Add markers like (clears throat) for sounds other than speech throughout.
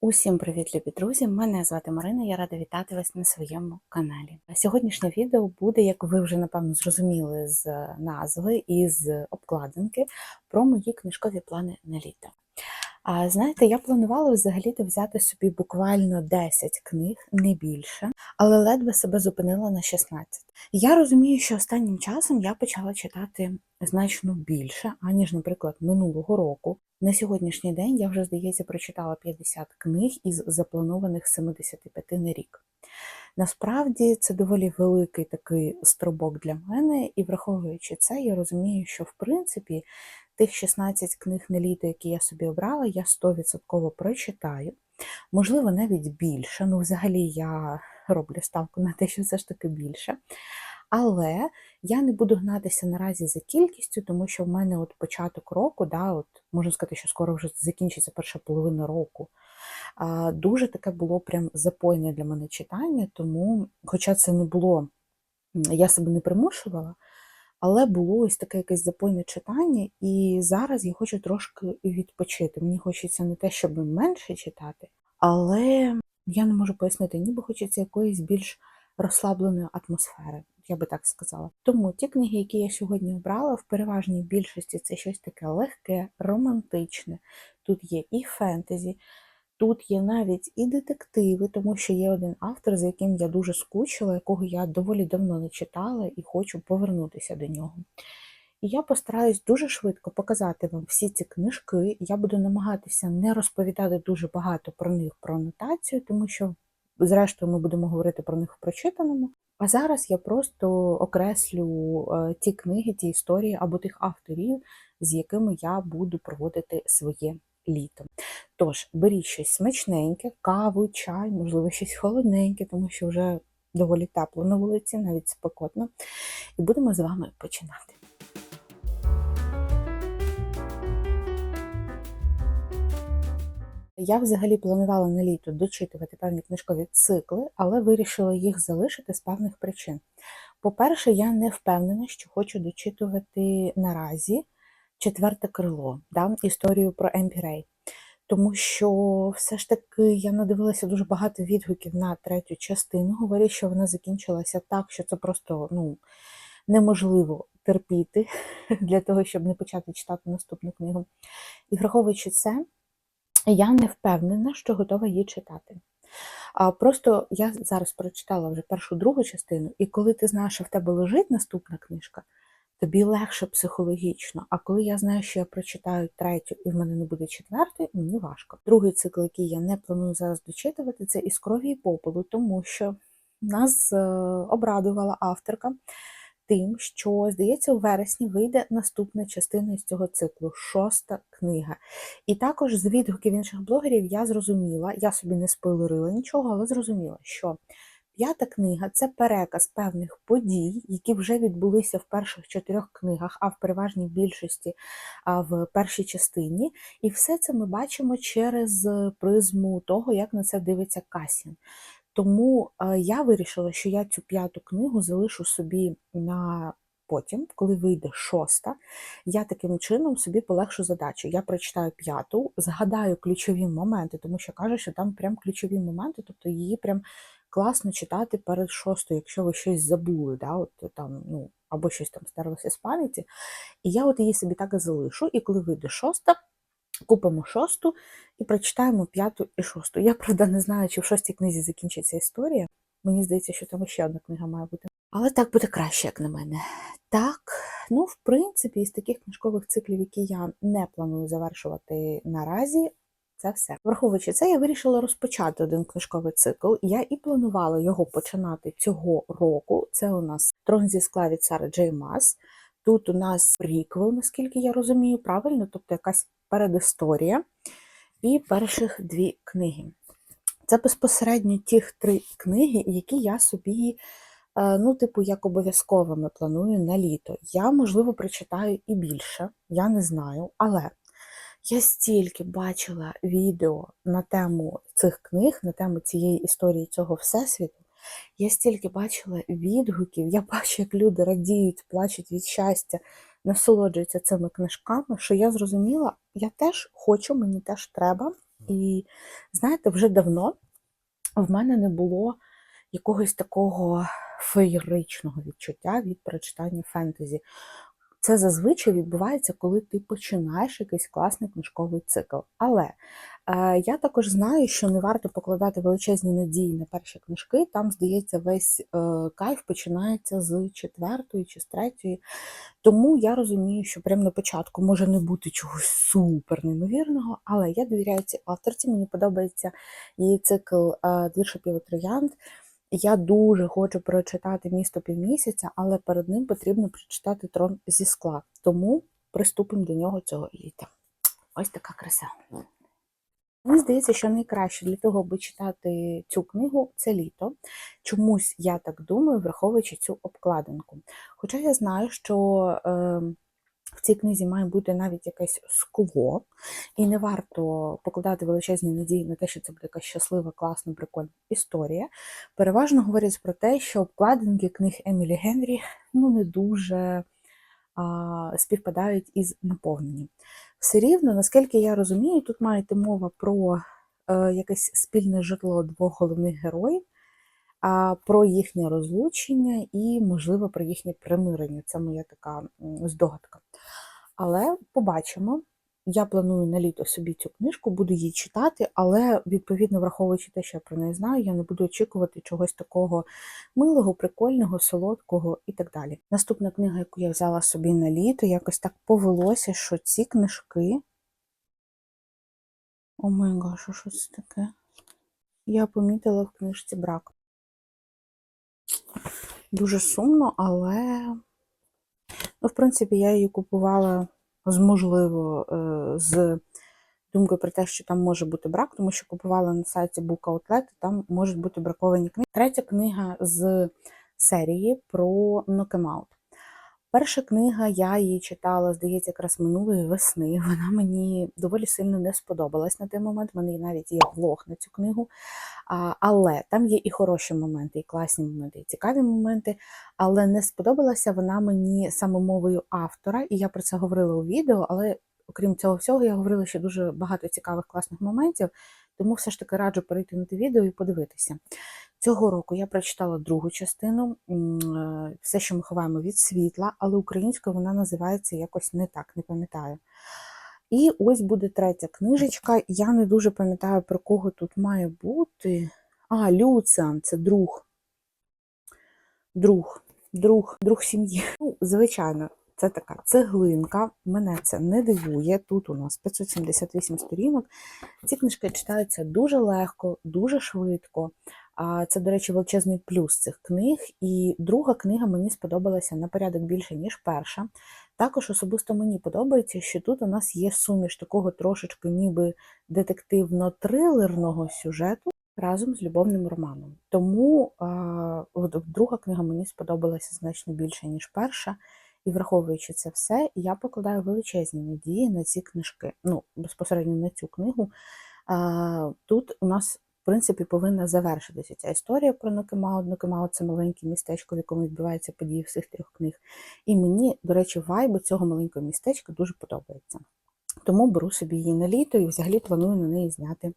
Усім привіт, любі друзі! Мене звати Марина, я рада вітати вас на своєму каналі. Сьогоднішнє відео буде, як ви вже напевно зрозуміли з назви і з обкладинки, про мої книжкові плани на літо. А знаєте, я планувала взагалі-то взяти собі буквально 10 книг, не більше, але ледве себе зупинила на 16. Я розумію, що останнім часом я почала читати значно більше, аніж, наприклад, минулого року. На сьогоднішній день я вже, здається, прочитала 50 книг із запланованих 75 на рік. Насправді це доволі великий такий стрибок для мене, і враховуючи це, я розумію, що в принципі тих 16 книг на літо, які я собі обрала, я 100% прочитаю. Можливо, навіть більше. Ну, взагалі, я роблю ставку на те, що все ж таки більше. Але я не буду гнатися наразі за кількістю, тому що в мене от початок року, да, от можна сказати, що скоро вже закінчиться перша половина року. Дуже таке було прям запойне для мене читання, тому, хоча це не було, я себе не примушувала, але було ось таке якесь запойне читання, і зараз я хочу трошки відпочити. Мені хочеться не те, щоб менше читати, але я не можу пояснити, ніби хочеться якоїсь більш розслабленої атмосфери, я би так сказала. Тому ті книги, які я сьогодні обрала, в переважній більшості це щось таке легке, романтичне. Тут є і фентезі, тут є навіть і детективи, тому що є один автор, за яким я дуже скучила, якого я доволі давно не читала і хочу повернутися до нього. І я постараюсь дуже швидко показати вам всі ці книжки. Я буду намагатися не розповідати дуже багато про них про анотацію, тому що, зрештою, ми будемо говорити про них в прочитаному. А зараз я просто окреслю е, ті книги, ті історії або тих авторів, з якими я буду проводити своє літо. Тож, беріть щось смачненьке, каву, чай, можливо, щось холодненьке, тому що вже доволі тепло на вулиці, навіть спекотно. І будемо з вами починати. Я взагалі планувала на літо дочитувати певні книжкові цикли, але вирішила їх залишити з певних причин. По-перше, я не впевнена, що хочу дочитувати наразі четверте крило, да, історію про Емпірей. Тому що все ж таки я надивилася дуже багато відгуків на третю частину. Говорять, що вона закінчилася так, що це просто ну, неможливо терпіти (laughs) для того, щоб не почати читати наступну книгу. І враховуючи це, я не впевнена, що готова її читати. А Просто я зараз прочитала вже першу другу частину, і коли ти знаєш, що в тебе лежить наступна книжка, тобі легше психологічно. А коли я знаю, що я прочитаю третю і в мене не буде четвертої, мені важко. Другий цикл, який я не планую зараз дочитувати, це із крові і попелу, тому що нас е, обрадувала авторка тим, що, здається, у вересні вийде наступна частина із цього циклу, шоста книга. І також з відгуків інших блогерів я зрозуміла, я собі не спойлерила нічого, але зрозуміла, що п'ята книга це переказ певних подій, які вже відбулися в перших чотирьох книгах, а в переважній більшості в першій частині. І все це ми бачимо через призму того, як на це дивиться Касін. Тому е, я вирішила, що я цю п'яту книгу залишу собі на потім, коли вийде шоста, я таким чином собі полегшу задачу. Я прочитаю п'яту, згадаю ключові моменти, тому що каже, що там прям ключові моменти, тобто її прям класно читати перед шостою, якщо ви щось забули, да, от там, ну, або щось там стерлося з пам'яті. І я от її собі так і залишу, і коли вийде шоста. Купимо шосту і прочитаємо п'яту і шосту. Я, правда, не знаю, чи в шостій книзі закінчиться історія. Мені здається, що там ще одна книга має бути. Але так буде краще, як на мене. Так, ну, в принципі, із таких книжкових циклів, які я не планую завершувати наразі, це все. Враховуючи це, я вирішила розпочати один книжковий цикл. Я і планувала його починати цього року. Це у нас Трон зі скла від Джей Мас. Тут у нас приквел, наскільки я розумію, правильно, тобто якась передісторія і перших дві книги. Це безпосередньо ті три книги, які я собі, ну, типу, як обов'язковими планую на літо. Я, можливо, прочитаю і більше, я не знаю, але я стільки бачила відео на тему цих книг, на тему цієї історії цього всесвіту. Я стільки бачила відгуків, я (laughs) бачу, як люди радіють, плачуть від щастя, насолоджуються цими книжками, що я зрозуміла, я теж хочу, мені теж треба. І знаєте, вже давно в мене не було якогось такого феєричного відчуття від прочитання фентезі. Це зазвичай відбувається, коли ти починаєш якийсь класний книжковий цикл. Але е, я також знаю, що не варто покладати величезні надії на перші книжки. Там, здається, весь е, кайф починається з четвертої чи з третьої. Тому я розумію, що прямо на початку може не бути чогось супер неймовірного, але я довіряю цій авторці. Мені подобається її цикл е, Двір шипів. Я дуже хочу прочитати місто півмісяця, але перед ним потрібно прочитати трон зі скла. Тому приступимо до нього цього літа. Ось така краса. Мені здається, що найкраще для того, аби читати цю книгу, це літо. Чомусь я так думаю, враховуючи цю обкладинку. Хоча я знаю, що е, в цій книзі має бути навіть якесь скло, і не варто покладати величезні надії на те, що це буде якась щаслива, класна, прикольна історія. Переважно говорять про те, що обкладинки книг Емілі Генрі ну, не дуже а, співпадають із наповненням. Все рівно, наскільки я розумію, тут має йти мова про е, якесь спільне житло двох головних героїв, про їхнє розлучення і, можливо, про їхнє примирення. Це моя така здогадка. Але побачимо. Я планую на літо собі цю книжку, буду її читати, але відповідно, враховуючи те, що я про неї знаю, я не буду очікувати чогось такого милого, прикольного, солодкого і так далі. Наступна книга, яку я взяла собі на літо, якось так повелося, що ці книжки. О май гаш, що це таке? Я помітила в книжці брак. Дуже сумно, але, ну, в принципі, я її купувала з можливо, е, з думкою про те, що там може бути брак, тому що купувала на сайті Book Outlet, там можуть бути браковані книги. Третя книга з серії про нокемаут. Перша книга, я її читала, здається, якраз минулої весни. (laughs) Вона мені доволі сильно не сподобалась на той момент. У мене навіть є влог на цю книгу. Але там є і хороші моменти, і класні моменти, і цікаві моменти. Але не сподобалася вона мені самомовою автора, і я про це говорила у відео. Але окрім цього всього, я говорила ще дуже багато цікавих класних моментів, тому все ж таки раджу перейти на те відео і подивитися. Цього року я прочитала другу частину, е, все, що ми ховаємо від світла, але українською вона називається якось не так, не пам'ятаю. І ось буде третя книжечка. Я не дуже пам'ятаю, про кого тут має бути. А, Люциан, це друг. Друг, друг, друг сім'ї. Ну, звичайно, це така цеглинка. Мене це не дивує. Тут у нас 578 сторінок. Ці книжки читаються дуже легко, дуже швидко. Це, до речі, величезний плюс цих книг. І друга книга мені сподобалася на порядок більше, ніж перша. Також особисто мені подобається, що тут у нас є суміш такого трошечки ніби детективно-трилерного сюжету разом з любовним романом. Тому а, друга книга мені сподобалася значно більше, ніж перша. І враховуючи це все, я покладаю величезні надії на ці книжки. Ну, безпосередньо на цю книгу. Тут у нас принципі, повинна завершитися ця історія про Нокемаут. Нокемаут – це маленьке містечко, в якому відбуваються події всіх трьох книг. І мені, до речі, вайбу цього маленького містечка дуже подобається. Тому беру собі її на літо і взагалі планую на неї зняти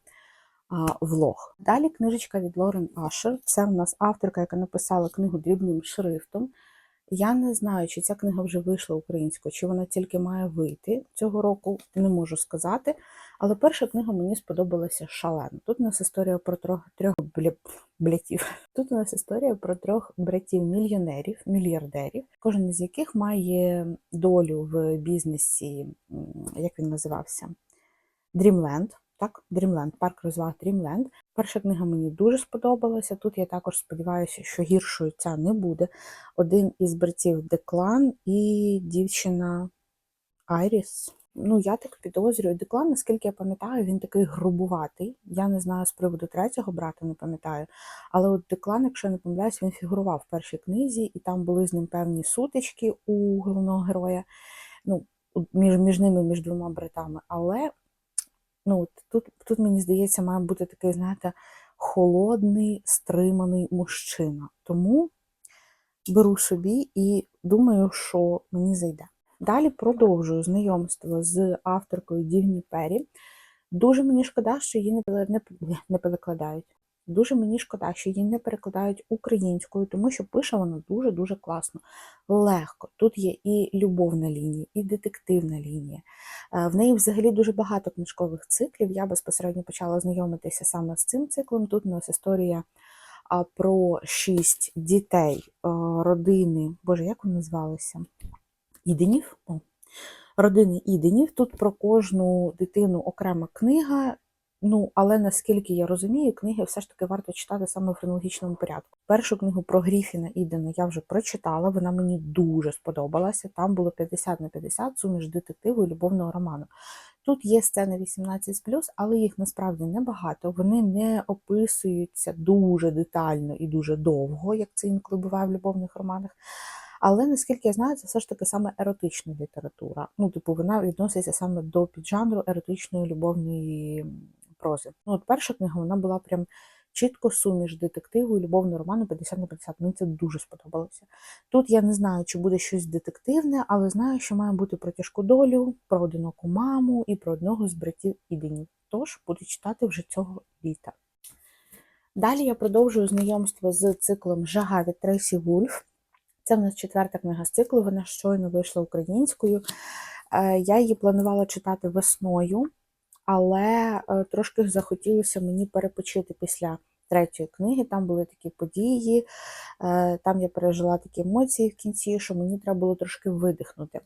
влог. Далі книжечка від Лорен Ашер. Це в нас авторка, яка написала книгу дрібним шрифтом. Я не знаю, чи ця книга вже вийшла українською, чи вона тільки має вийти цього року, не можу сказати. Але перша книга мені сподобалася шалено. Тут у нас історія про трьох трьох блятів. Тут у нас історія про трьох братів-мільйонерів, мільярдерів, кожен із яких має долю в бізнесі, як він називався? Dreamland. Так, Dreamland, парк розваг Dreamland. Перша книга мені дуже сподобалася. Тут я також сподіваюся, що гіршою ця не буде. Один із братів Деклан і дівчина Айріс. Ну, я так підозрюю, Деклан, наскільки я пам'ятаю, він такий грубуватий. Я не знаю з приводу третього брата, не пам'ятаю. Але от Деклан, якщо я не помиляюсь, він фігурував в першій книзі, і там були з ним певні сутички у головного героя. Ну, між між ними, між двома братами. Але ну, тут, тут, мені здається, має бути такий, знаєте, холодний, стриманий мужчина. Тому беру собі і думаю, що мені зайде. Далі продовжую знайомство з авторкою Дівні Пері. Дуже мені шкода, що її не, перекладають. Дуже мені шкода, що її не перекладають українською, тому що пише вона дуже-дуже класно, легко. Тут є і любовна лінія, і детективна лінія. Е, В неї взагалі дуже багато книжкових циклів. Я безпосередньо почала знайомитися саме з цим циклом. Тут у нас історія про шість дітей е, родини. Боже, як вони називалися? Іденів? О. Родини Іденів. Тут про кожну дитину окрема книга. Ну, але наскільки я розумію, книги все ж таки варто читати саме в хронологічному порядку. Першу книгу про Гріфіна Ідена я вже прочитала, вона мені дуже сподобалася. Там було 50 на 50 суміш детективу і любовного роману. Тут є сцени 18, але їх насправді небагато. Вони не описуються дуже детально і дуже довго, як це інколи буває в любовних романах. Але наскільки я знаю, це все ж таки саме еротична література. Ну, типу, вона відноситься саме до піджанру еротичної любовної прози. Ну, от перша книга вона була прям чітко суміш детективу і любовного роману 50 на 50. Мені це дуже сподобалося. Тут я не знаю, чи буде щось детективне, але знаю, що має бути про тяжку долю, про одиноку маму і про одного з братів Іденів. Тож буду читати вже цього літа. Далі я продовжую знайомство з циклом Жага від Трейсі Вульф. Це в нас четверта книга з циклу, вона щойно вийшла українською. Е, Я її планувала читати весною, але е, трошки захотілося мені перепочити після третьої книги. Там були такі події, е, там я пережила такі емоції в кінці, що мені треба було трошки видихнути.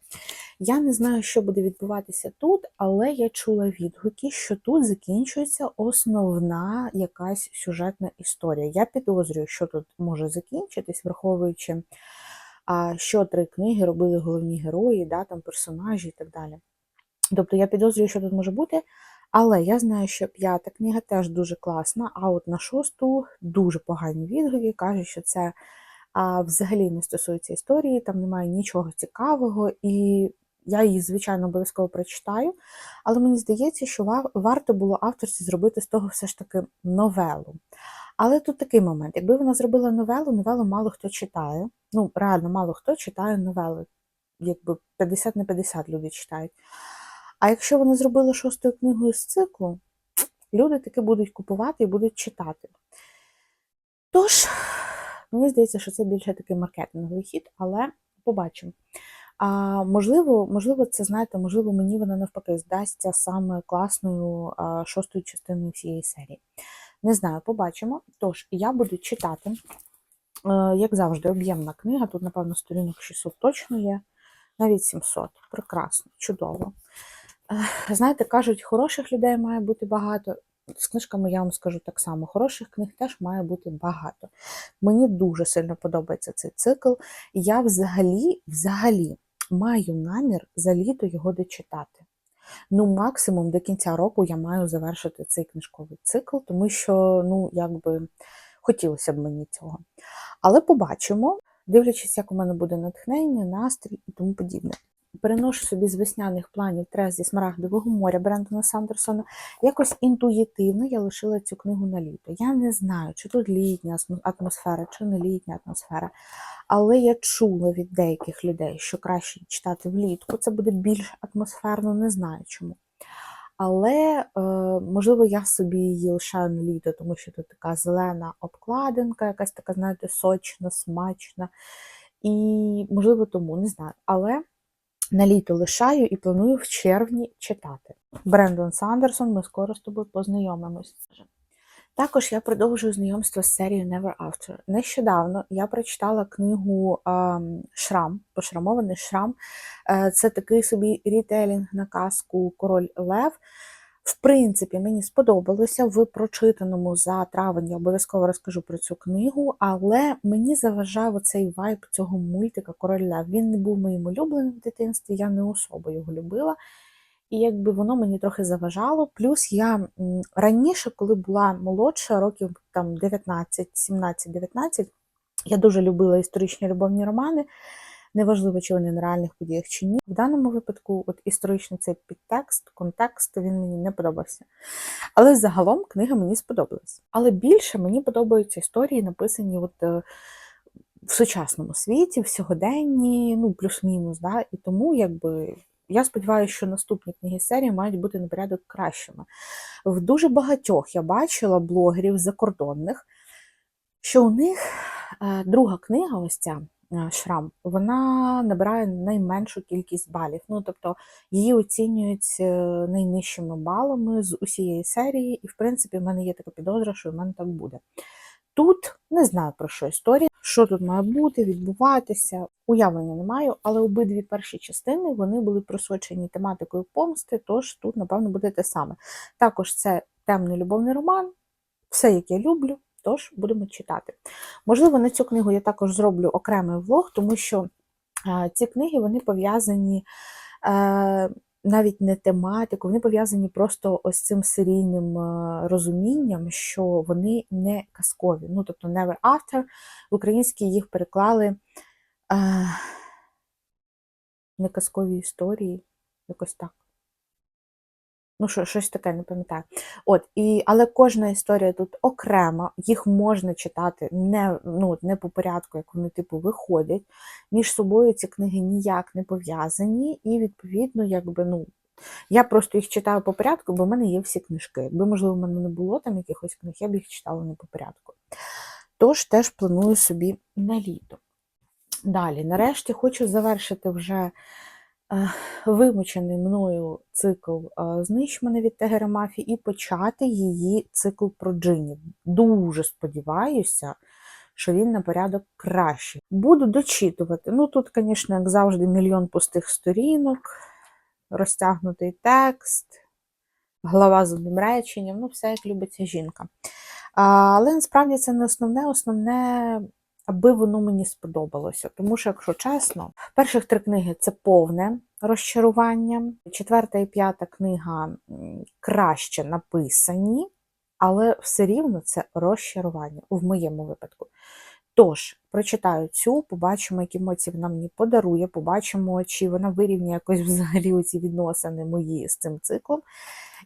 Я не знаю, що буде відбуватися тут, але я чула відгуки, що тут закінчується основна якась сюжетна історія. Я підозрюю, що тут може закінчитись, враховуючи, що три книги робили головні герої, да, там персонажі і так далі. Тобто я підозрюю, що тут може бути. Але я знаю, що п'ята книга теж дуже класна, а от на шосту дуже погані відгуки. Кажуть, що це а, взагалі не стосується історії, там немає нічого цікавого, і я її, звичайно, обов'язково прочитаю. Але мені здається, що варто було авторці зробити з того все ж таки новелу. Але тут такий момент: якби вона зробила новелу, новелу мало хто читає. Ну, реально, мало хто читає новели. Якби 50 на 50 люди читають. А якщо вони зробили шостою книгою з циклу, люди таки будуть купувати і будуть читати. Тож, мені здається, що це більше такий маркетинговий хід, але побачимо. А, можливо, можливо, це знаєте, можливо, мені вона навпаки здасться саме класною а, шостою частиною всієї серії. Не знаю, побачимо. Тож, я буду читати, е, як завжди, об'ємна книга. Тут, напевно, сторінок 600 точно є, навіть 700. Прекрасно, чудово. Знаєте, кажуть, хороших людей має бути багато. З книжками я вам скажу так само: хороших книг теж має бути багато. Мені дуже сильно подобається цей цикл. Я взагалі, взагалі маю намір за літо його дочитати. Ну, максимум до кінця року я маю завершити цей книжковий цикл, тому що, ну, якби хотілося б мені цього. Але побачимо, дивлячись, як у мене буде натхнення, настрій і тому подібне. Переношу собі з весняних планів трес зі смарагдового моря Брендона Сандерсона. Якось інтуїтивно я лишила цю книгу на літо. Я не знаю, чи тут літня атмосфера, чи не літня атмосфера. Але я чула від деяких людей, що краще читати влітку. Це буде більш атмосферно, не знаю чому. Але, е, можливо, я собі її лишаю на літо, тому що тут така зелена обкладинка, якась така, знаєте, сочна, смачна. І, можливо, тому не знаю. Але на літо лишаю і планую в червні читати. Брендон Сандерсон, ми скоро з тобою познайомимось. Також я продовжую знайомство з серією Never After. Нещодавно я прочитала книгу Шрам, пошрамований шрам. Е, Це такий собі рітейлінг на казку Король Лев. В принципі, мені сподобалося в прочитаному за травень. Я обов'язково розкажу про цю книгу, але мені заважав оцей вайб цього мультика Король Лев. Він не був моїм улюбленим в дитинстві, я не особо його любила. І якби воно мені трохи заважало. Плюс я раніше, коли була молодша, років там 19, 17, 19, я дуже любила історичні любовні романи. Неважливо, чи вони на реальних подіях чи ні. В даному випадку, от історичний цей підтекст, контекст, він мені не подобався. Але загалом книга мені сподобалась. Але більше мені подобаються історії, написані от, е, в сучасному світі, в сьогоденні, ну, плюс-мінус. Да? І тому, якби я сподіваюся, що наступні книги серії мають бути на порядок кращими. В дуже багатьох я бачила блогерів закордонних, що у них е, друга книга, ось ця шрам, вона набирає найменшу кількість балів. Ну, тобто її оцінюють е, найнижчими балами з усієї серії, і, в принципі, в мене є така підозра, що в мене так буде. Тут не знаю про що історія, що тут має бути, відбуватися. Уявлення не маю, але обидві перші частини вони були просочені тематикою помсти, тож тут, напевно, буде те саме. Також це темний любовний роман, все, як я люблю, тож будемо читати. Можливо, на цю книгу я також зроблю окремий влог, тому що ці книги вони пов'язані. Е, навіть не тематику, вони пов'язані просто ось цим серійним е, розумінням, що вони не казкові. Ну, тобто Never After, в українській їх переклали е, не казкові історії, якось так. Ну, що, щось таке, не пам'ятаю. От, і, Але кожна історія тут окрема, їх можна читати не ну, не по порядку, як вони типу виходять. Між собою ці книги ніяк не пов'язані, і, відповідно, якби, ну, я просто їх читаю по порядку, бо в мене є всі книжки. Якби, можливо, в мене не було там якихось книг, я б їх читала не по порядку. Тож теж планую собі на літо. Далі, нарешті, хочу завершити вже. Е, вимучений мною цикл е, «Знищ мене від Тегера Мафі» і почати її цикл про джинів. Дуже сподіваюся, що він на порядок кращий. Буду дочитувати. Ну, тут, звісно, як завжди, мільйон пустих сторінок, розтягнутий текст, глава з одним реченням, ну, все як любиться жінка. Але насправді це не основне, основне аби воно мені сподобалося. Тому що, якщо чесно, перших три книги це повне розчарування. Четверта і п'ята книга краще написані, але все рівно це розчарування в моєму випадку. Тож, прочитаю цю, побачимо, які емоції вона мені подарує, побачимо, чи вона вирівняє якось взагалі ці відносини мої з цим циклом.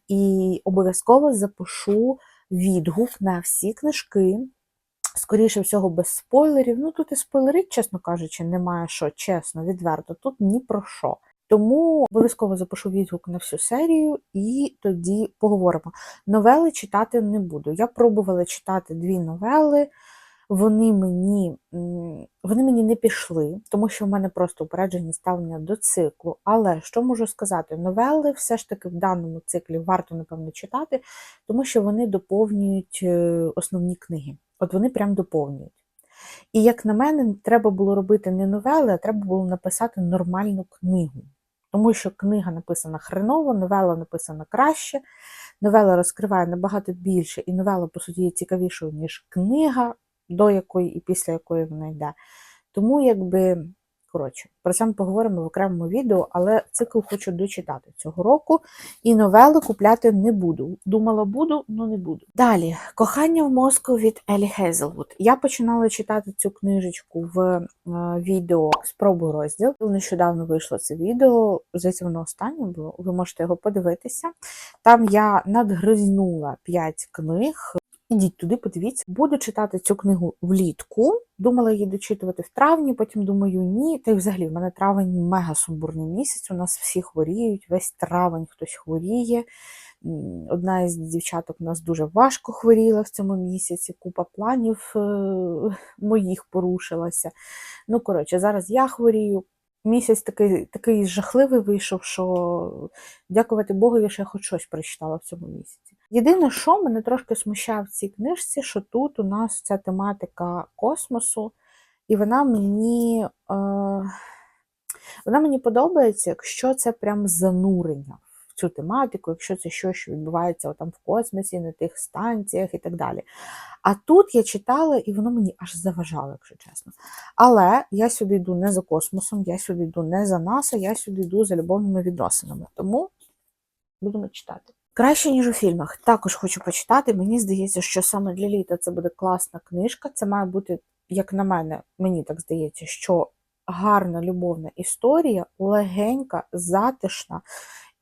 І обов'язково запишу відгук на всі книжки, скоріше всього, без спойлерів. Ну, тут і спойлерить, чесно кажучи, немає що, чесно, відверто, тут ні про що. Тому обов'язково запишу відгук на всю серію і тоді поговоримо. Новели читати не буду. Я пробувала читати дві новели, вони мені вони мені не пішли, тому що в мене просто упереджені ставлення до циклу. Але що можу сказати? Новели все ж таки в даному циклі варто, напевно, читати, тому що вони доповнюють е, основні книги. От вони прям доповнюють. І, як на мене, треба було робити не новели, а треба було написати нормальну книгу. Тому що книга написана хреново, новела написана краще, новела розкриває набагато більше, і новела, по суті, є цікавішою, ніж книга, до якої і після якої вона йде. Тому, якби, Коротше, про це ми поговоримо в окремому відео, але цикл хочу дочитати цього року. І новели купляти не буду. Думала, буду, але не буду. Далі, кохання в мозку від Елі Хейзелвуд. Я починала читати цю книжечку в е, відео Спробуй розділ. Нещодавно вийшло це відео, здається, воно останнє було. Ви можете його подивитися. Там я надгризнула 5 книг. Ідіть туди, подивіться. Буду читати цю книгу влітку. Думала її дочитувати в травні, потім думаю, ні. Та й взагалі в мене травень мега сумбурний місяць. У нас всі хворіють, весь травень хтось хворіє. Одна із дівчаток у нас дуже важко хворіла в цьому місяці, купа планів е, моїх порушилася. Ну, коротше, зараз я хворію. Місяць такий такий жахливий вийшов, що дякувати що я хоч щось прочитала в цьому місяці. Єдине, що мене трошки смущає в цій книжці, що тут у нас ця тематика космосу, і вона мені е, вона мені подобається, якщо це прям занурення в цю тематику, якщо це щось, що відбувається там в космосі, на тих станціях і так далі. А тут я читала, і воно мені аж заважало, якщо чесно. Але я сюди йду не за космосом, я сюди йду не за НАСА, я сюди йду за любовними відносинами. Тому будемо читати. Краще, ніж у фільмах. Також хочу почитати. Мені здається, що саме для літа це буде класна книжка. Це має бути, як на мене, мені так здається, що гарна любовна історія, легенька, затишна.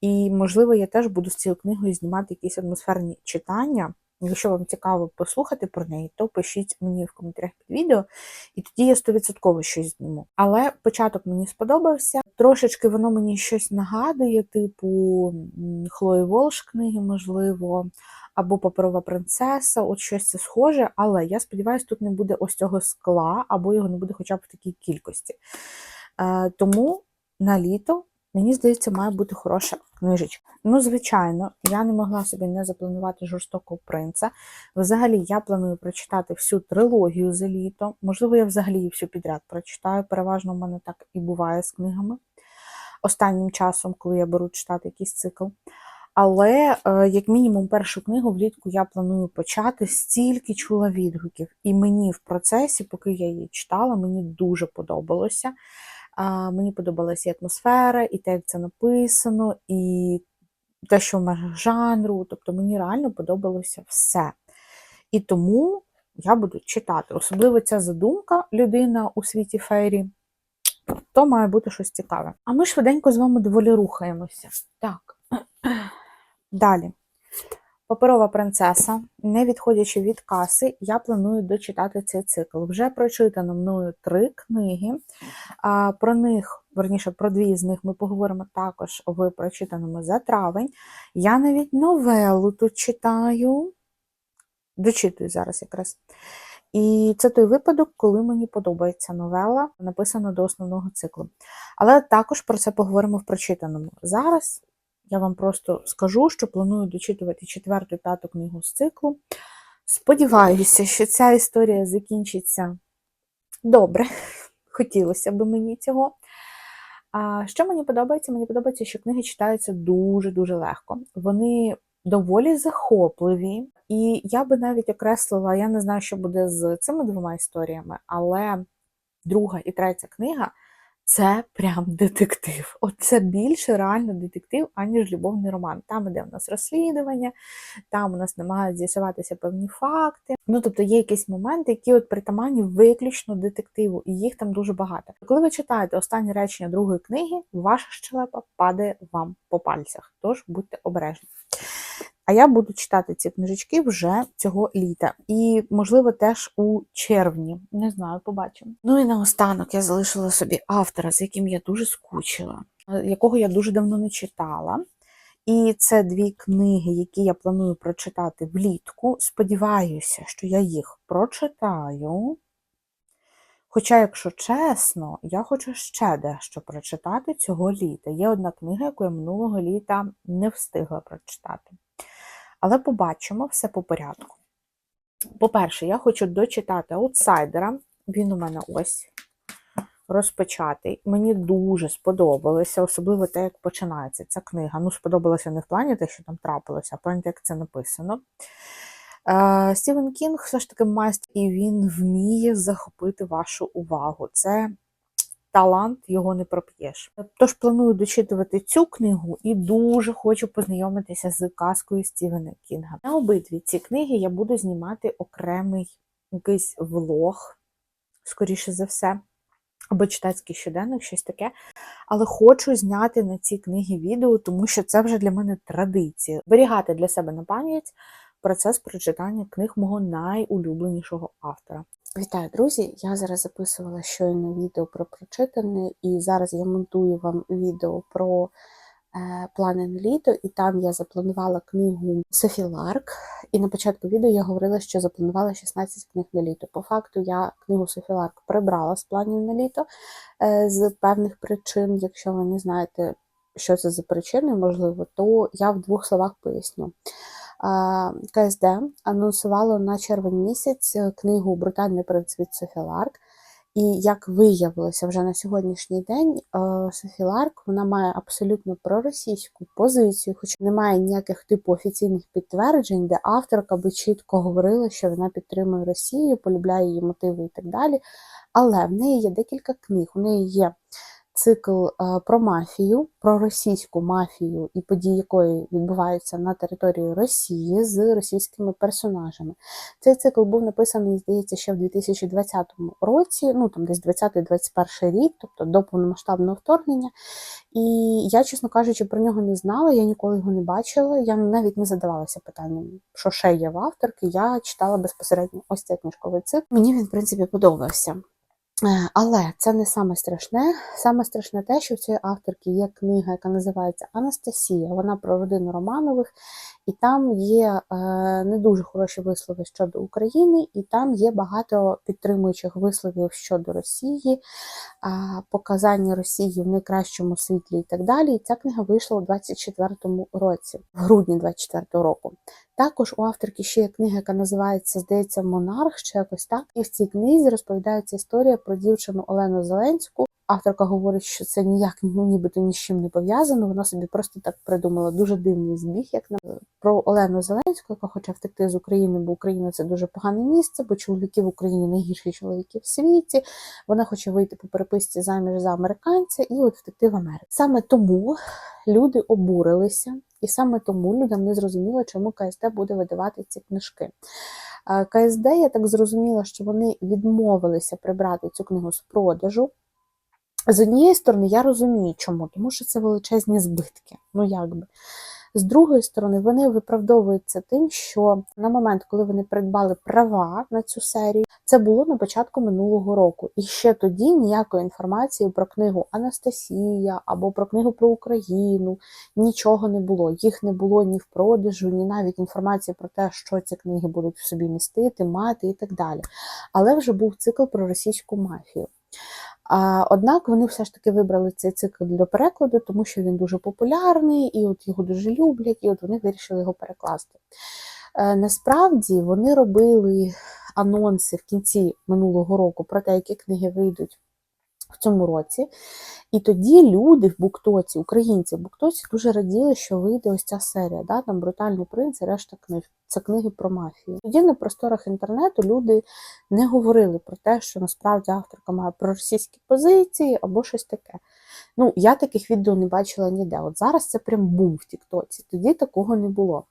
І, можливо, я теж буду з цією книгою знімати якісь атмосферні читання. Якщо вам цікаво послухати про неї, то пишіть мені в коментарях під відео, і тоді я 100% щось зніму. Але початок мені сподобався. Трошечки воно мені щось нагадує, типу Хлої Волш книги, можливо, або Паперова принцеса, от щось це схоже, але я сподіваюся, тут не буде ось цього скла, або його не буде хоча б в такій кількості. Е, тому на літо, мені здається, має бути хороша книжечка. Ну, звичайно, я не могла собі не запланувати жорстокого принца. Взагалі, я планую прочитати всю трилогію за літо. Можливо, я взагалі її всю підряд прочитаю. Переважно в мене так і буває з книгами. Останнім часом, коли я беру читати якийсь цикл. Але, е, як мінімум, першу книгу влітку я планую почати, стільки чула відгуків. І мені в процесі, поки я її читала, мені дуже подобалося. А, Мені подобалася і атмосфера, і те, як це написано, і те, що в межах жанру. Тобто мені реально подобалося все. І тому я буду читати. Особливо ця задумка людина у світі фейрі. То має бути щось цікаве. А ми швиденько з вами доволі рухаємося. Так. (clears throat) Далі. Паперова принцеса, не відходячи від каси, я планую дочитати цей цикл. Вже прочитано мною три книги. Про них, верніше, про дві з них ми поговоримо також в прочитаному за травень. Я навіть новелу тут читаю, дочитую зараз якраз. І це той випадок, коли мені подобається новела, написана до основного циклу. Але також про це поговоримо в прочитаному. Зараз я вам просто скажу, що планую дочитувати четверту п'яту книгу з циклу. Сподіваюся, що ця історія закінчиться добре. (laughs) Хотілося б мені цього. А що мені подобається? Мені подобається, що книги читаються дуже-дуже легко. Вони доволі захопливі, і я би навіть окреслила, я не знаю, що буде з цими двома історіями, але друга і третя книга це прям детектив. Оце більше реально детектив, аніж любовний роман. Там іде у нас розслідування, там у нас намагаються з'ясуватися певні факти. Ну, тобто є якісь моменти, які от притаманні виключно детективу, і їх там дуже багато. Коли ви читаєте останні речення другої книги, ваша щелепа падає вам по пальцях. Тож будьте обережні. А я буду читати ці книжечки вже цього літа. І, можливо, теж у червні. Не знаю, побачимо. Ну і наостанок я залишила собі автора, з яким я дуже скучила, якого я дуже давно не читала. І це дві книги, які я планую прочитати влітку. Сподіваюся, що я їх прочитаю. Хоча, якщо чесно, я хочу ще дещо прочитати цього літа. Є одна книга, яку я минулого літа не встигла прочитати. Але побачимо все по порядку. По-перше, я хочу дочитати аутсайдера. Він у мене ось розпочатий. Мені дуже сподобалося, особливо те, як починається ця книга. Ну, сподобалося не в плані те, що там трапилося, а в плані як це написано. Е, Стівен Кінг все ж таки майстер, і він вміє захопити вашу увагу. Це талант його не проп'єш. Тож планую дочитувати цю книгу і дуже хочу познайомитися з казкою Стівена Кінга. На обидві ці книги я буду знімати окремий якийсь влог, скоріше за все, або читацький щоденник, щось таке. Але хочу зняти на ці книги відео, тому що це вже для мене традиція. Зберігати для себе на пам'ять процес прочитання книг мого найулюбленішого автора. Вітаю, друзі! Я зараз записувала щойно відео про прочитане, і зараз я монтую вам відео про е, плани на літо, і там я запланувала книгу Софі Ларк. І на початку відео я говорила, що запланувала 16 книг на літо. По факту я книгу Софі Ларк прибрала з планів на літо е, з певних причин. Якщо ви не знаєте, що це за причини, можливо, то я в двох словах поясню. КСД анонсувало на червень місяць е, книгу Брутальний принц від Софі Ларк. І як виявилося вже на сьогоднішній день, е, Софі Ларк вона має абсолютно проросійську позицію, хоч немає ніяких типу офіційних підтверджень, де авторка би чітко говорила, що вона підтримує Росію, полюбляє її мотиви і так далі. Але в неї є декілька книг. У неї є цикл е, про мафію, про російську мафію і події, якої відбуваються на території Росії з російськими персонажами. Цей цикл був написаний, здається, ще в 2020 році, ну там десь 20-21 рік, тобто до повномасштабного вторгнення. І я, чесно кажучи, про нього не знала, я ніколи його не бачила. Я навіть не задавалася питанням, що ще є в авторки. Я читала безпосередньо ось цей книжковий цикл. Мені він, в принципі, подобався. Е, Але це не саме страшне. Саме страшне те, що в цієї авторки є книга, яка називається Анастасія. Вона про родину Романових, і там є е, не дуже хороші вислови щодо України, і там є багато підтримуючих висловів щодо Росії, показання Росії в найкращому світлі і так далі. І ця книга вийшла у 24-му році, в грудні 24-го року. Також у авторки ще є книга, яка називається, здається, Монарх чи якось так. І в цій книзі розповідається історія про дівчину Олену Зеленську. Авторка говорить, що це ніяк нібито ні з чим не пов'язано. Вона собі просто так придумала дуже дивний збіг, як на про Олену Зеленську, яка хоче втекти з України, бо Україна це дуже погане місце, бо чоловіки в Україні найгірші чоловіки в світі. Вона хоче вийти по переписці заміж за американця і от втекти в Америку. Саме тому люди обурилися, і саме тому людям не зрозуміло, чому КСД буде видавати ці книжки. КСД, я так зрозуміла, що вони відмовилися прибрати цю книгу з продажу. З однієї сторони, я розумію, чому, тому що це величезні збитки. Ну якби. З другої сторони, вони виправдовуються тим, що на момент, коли вони придбали права на цю серію, це було на початку минулого року. І ще тоді ніякої інформації про книгу Анастасія або про книгу про Україну нічого не було. Їх не було ні в продажу, ні навіть інформації про те, що ці книги будуть в собі містити, мати і так далі. Але вже був цикл про російську мафію. Однак вони все ж таки вибрали цей цикл для перекладу, тому що він дуже популярний, і от його дуже люблять, і от вони вирішили його перекласти. Е, Насправді вони робили анонси в кінці минулого року про те, які книги вийдуть в цьому році. І тоді люди в Буктоці, українці в Буктоці, дуже раділи, що вийде ось ця серія. Да? Там брутальний принц і решта книг. Це книги про мафію. Тоді на просторах інтернету люди не говорили про те, що насправді авторка має проросійські позиції або щось таке. Ну, я таких відео не бачила ніде. От зараз це прям бум в Тіктоці. Тоді такого не було.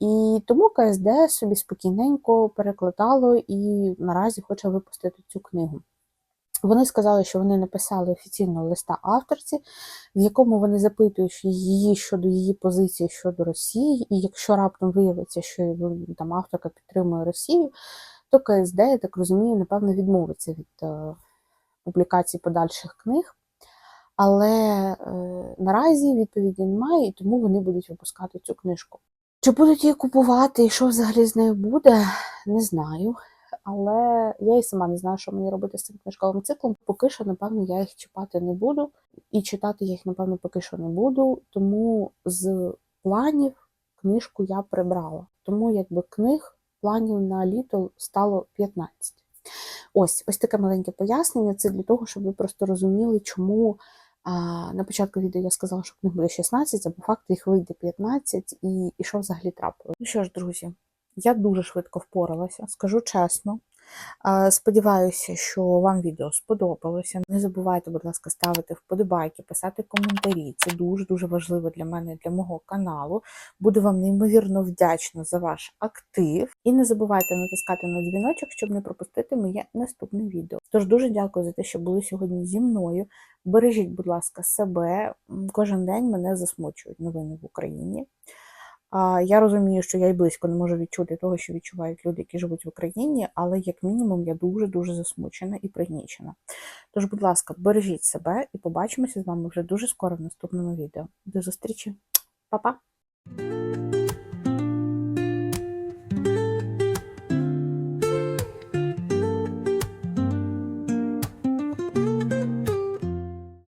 І тому КСД собі спокійненько перекладало і наразі хоче випустити цю книгу. Вони сказали, що вони написали офіційного листа авторці, в якому вони запитують її щодо її позиції щодо Росії, і якщо раптом виявиться, що там авторка підтримує Росію, то КСД, я так розумію, напевно, відмовиться від е, публікації подальших книг. Але е, наразі відповіді немає, і тому вони будуть випускати цю книжку. Чи будуть її купувати і що взагалі з нею буде, не знаю. Але я і сама не знаю, що мені робити з цим книжковим циклом. Поки що, напевно, я їх чіпати не буду, і читати я їх, напевно, поки що не буду. Тому з планів книжку я прибрала. Тому якби книг планів на літо стало 15. Ось ось таке маленьке пояснення. Це для того, щоб ви просто розуміли, чому а, на початку відео я сказала, що книг буде 16, а по факту їх вийде 15 і, і що взагалі трапилось. Ну що ж, друзі. Я дуже швидко впоралася, скажу чесно. Сподіваюся, що вам відео сподобалося. Не забувайте, будь ласка, ставити вподобайки, писати коментарі. Це дуже-дуже важливо для мене, і для мого каналу. Буду вам неймовірно вдячна за ваш актив. І не забувайте натискати на дзвіночок, щоб не пропустити моє наступне відео. Тож дуже дякую за те, що були сьогодні зі мною. Бережіть, будь ласка, себе. Кожен день мене засмучують новини в Україні. Я розумію, що я й близько не можу відчути того, що відчувають люди, які живуть в Україні, але як мінімум я дуже-дуже засмучена і пригнічена. Тож, будь ласка, бережіть себе і побачимося з вами вже дуже скоро в наступному відео. До зустрічі, Па-па!